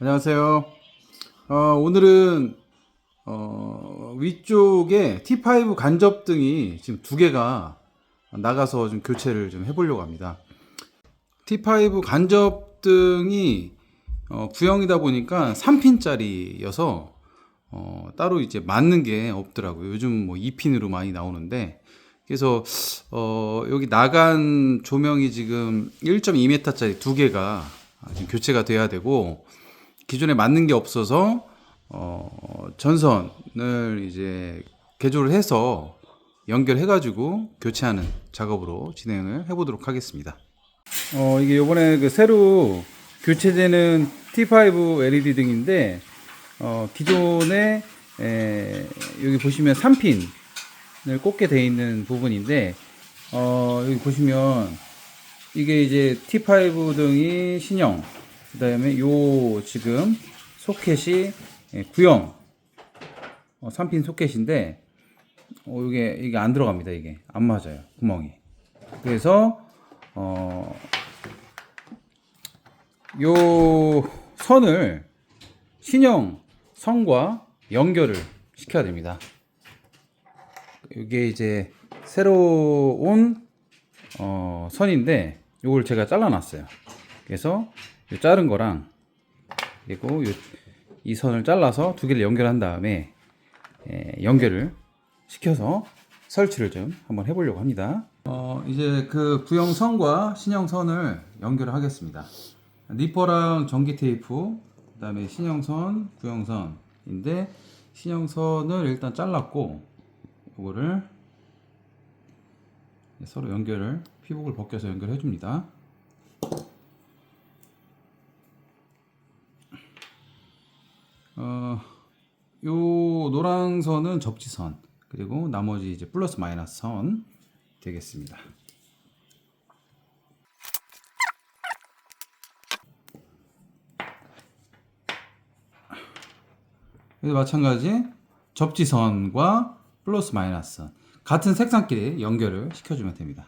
안녕하세요. 어, 오늘은 어, 위쪽에 T5 간접등이 지금 두 개가 나가서 좀 교체를 좀 해보려고 합니다. T5 간접등이 어, 구형이다 보니까 3핀짜리여서 어, 따로 이제 맞는 게 없더라고요. 요즘 뭐 2핀으로 많이 나오는데 그래서 어, 여기 나간 조명이 지금 1.2m짜리 두 개가 지금 교체가 돼야 되고 기존에 맞는 게 없어서 어, 전선을 이제 개조를 해서 연결해 가지고 교체하는 작업으로 진행을 해 보도록 하겠습니다. 어, 이게 요번에 그 새로 교체되는 T5 LED 등인데 어, 기존에 에, 여기 보시면 3핀을 꽂게 돼 있는 부분인데 어, 여기 보시면 이게 이제 T5 등이 신형 그 다음에 요 지금 소켓이 예, 구형 어, 3핀 소켓인데 어, 이게 이게 안 들어갑니다 이게 안 맞아요 구멍이 그래서 어, 요 선을 신형 선과 연결을 시켜야 됩니다. 이게 이제 새로 온 어, 선인데 요걸 제가 잘라놨어요. 그래서 요 자른 거랑 그리고 요, 이 선을 잘라서 두 개를 연결한 다음에 예, 연결을 시켜서 설치를 좀 한번 해보려고 합니다. 어, 이제 그 구형 선과 신형 선을 연결을 하겠습니다. 니퍼랑 전기 테이프, 그 다음에 신형선, 구형선인데 신형선을 일단 잘랐고 이거를 서로 연결을 피복을 벗겨서 연결해 줍니다. 어, 요 노란 선은 접지선 그리고 나머지 이제 플러스 마이너스 선 되겠습니다. 마찬가지 접지선과 플러스 마이너스 선 같은 색상끼리 연결을 시켜주면 됩니다.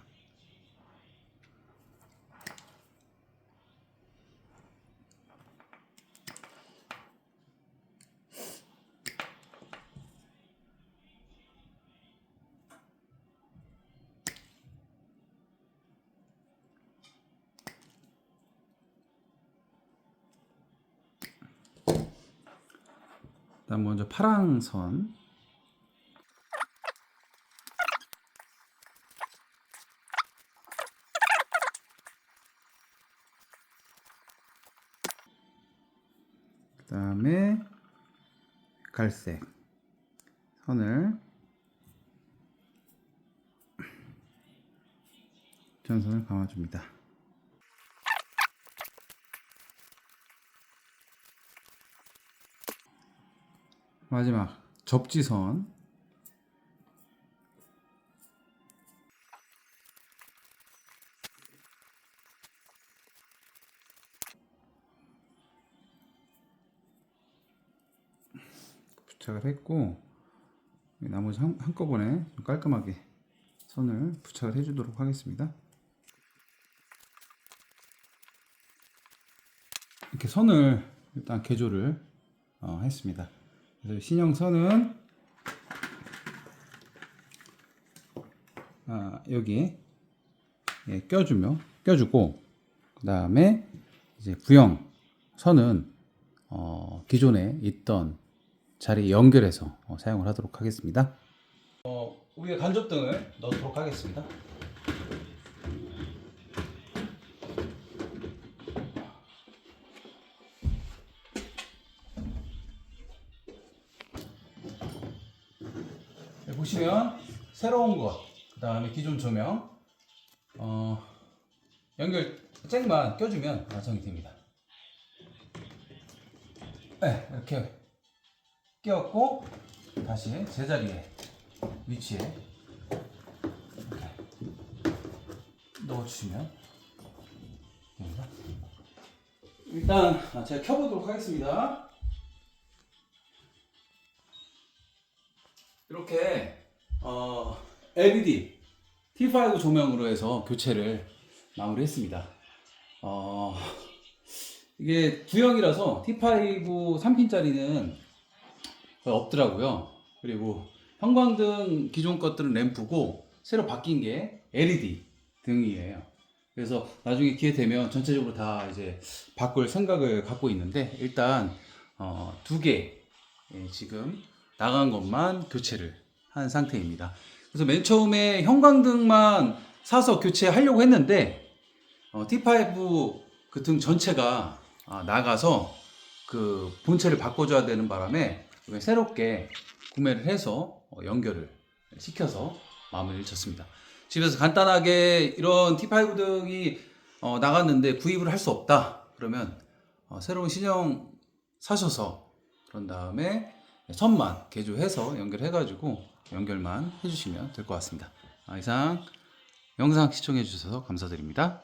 일단 먼저 파랑 선 그 다음에 갈색 선을 전선을 감아줍니다. 마지막 접지선 부착을 했고 나머지 한, 한꺼번에 좀 깔끔하게 선을 부착을 해주도록 하겠습니다. 이렇게 선을 일단 개조를 어, 했습니다. 그래서 신형 선은 아, 여기 예, 껴주며 껴주고 그 다음에 이제 구형 선은 어, 기존에 있던 자리에 연결해서 어, 사용을 하도록 하겠습니다. 어, 위에 간접등을 넣도록 하겠습니다. 보시면 새로운 것, 그 다음에 기존 조명, 어, 연결 잭만 껴주면 완성이 됩니다. 네, 이렇게 끼웠고 다시 제자리에 위치에 넣어주시면 됩니다. 일단 제가 켜보도록 하겠습니다. LED T5 조명으로 해서 교체를 마무리했습니다. 어, 이게 구형이라서 T5 3핀짜리는 거의 없더라고요. 그리고 형광등 기존 것들은 램프고 새로 바뀐 게 LED 등이에요. 그래서 나중에 기회 되면 전체적으로 다 이제 바꿀 생각을 갖고 있는데 일단 어, 두개 예, 지금 나간 것만 교체를 한 상태입니다. 그래서 맨 처음에 형광등만 사서 교체하려고 했는데 어, T5 그 등 전체가 아, 나가서 그 본체를 바꿔줘야 되는 바람에 새롭게 구매를 해서 어, 연결을 시켜서 마무리를 쳤습니다. 집에서 간단하게 이런 T5 등이 어, 나갔는데 구입을 할 수 없다. 그러면 어, 새로운 신형 사셔서 그런 다음에 선만 개조해서 연결해가지고 연결만 해주시면 될 것 같습니다. 아, 이상 영상 시청해 주셔서 감사드립니다.